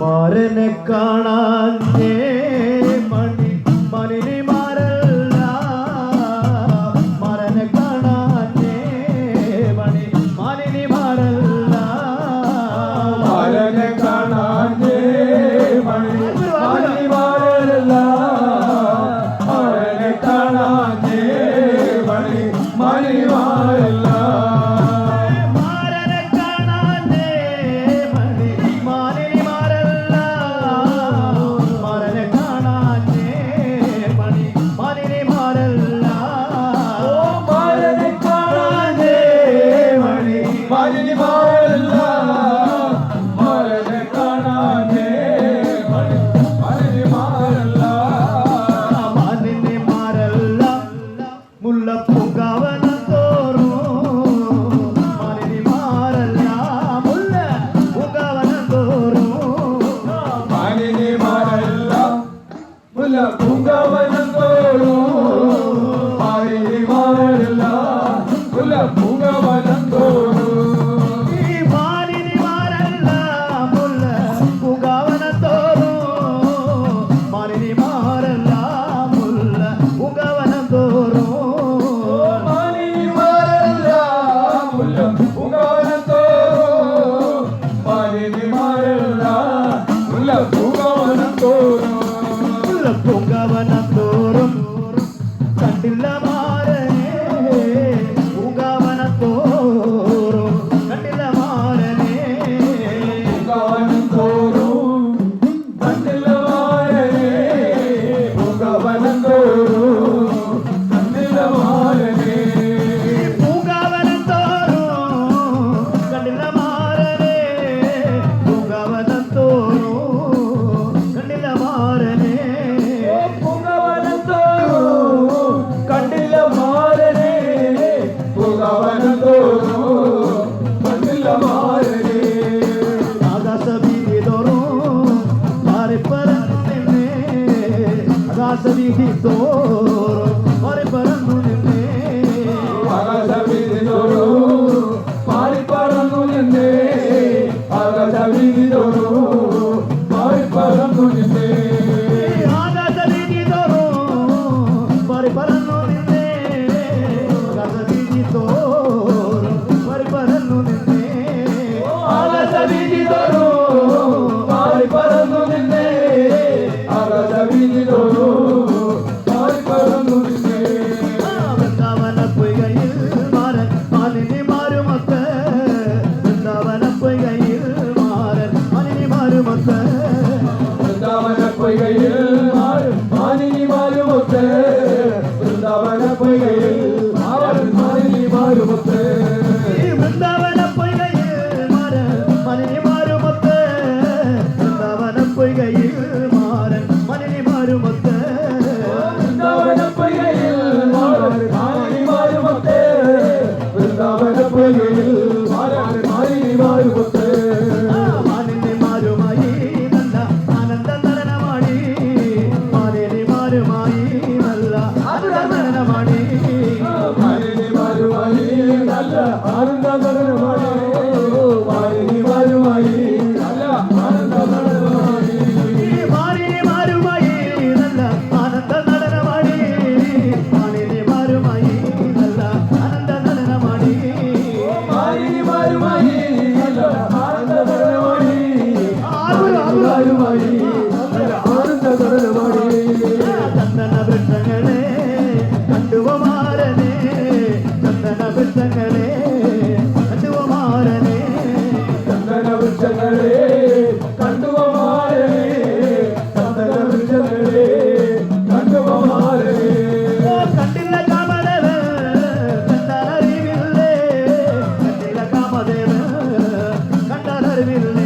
മാരനെ കാണാൻ பூங்கவனம் தோறும் பூங்கவனம் தோறும் ஆனந்த நடனமாடி சந்தன விருத்தங்களே கண்டுவமாறனே சந்தன விருத்தங்களே கண்டுவமாறனே சந்தன விருத்தங்களே கண்டுவமாறனே சந்தன விருத்தங்களே கண்டுவமாறனே கண்டில்ல காமதேவன் கண்டார் அறிவில்லை கண்டில்ல காமதேவன் கண்டார் அறிவில்லை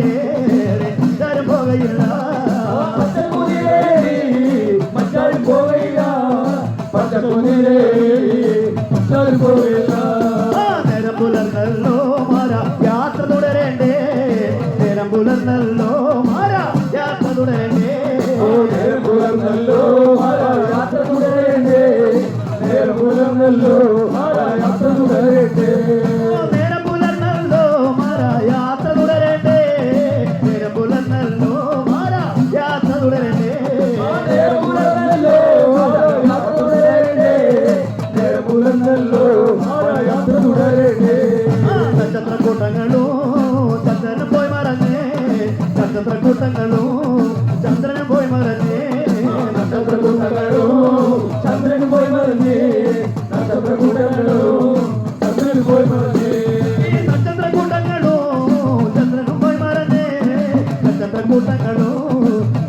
നിരമ്പുലർന്നല്ലോ മാറ യാത്ര തുടരണ്ടേ നിരമ്പുലർന്നല്ലോ മാറ യാത്ര തുടരണ്ടേ നിരമ്പുലർന്നല്ലോ മാറ യാത്ര തുടരണ്ടേ നിരമ്പുലർന്നല്ലോ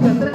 ಚಂದ್ರ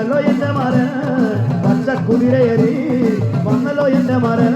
വന്നല്ലോ എന്റെ മരൻ പച്ച കുതിരയറി വന്നല്ലോ എന്റെ മരൻ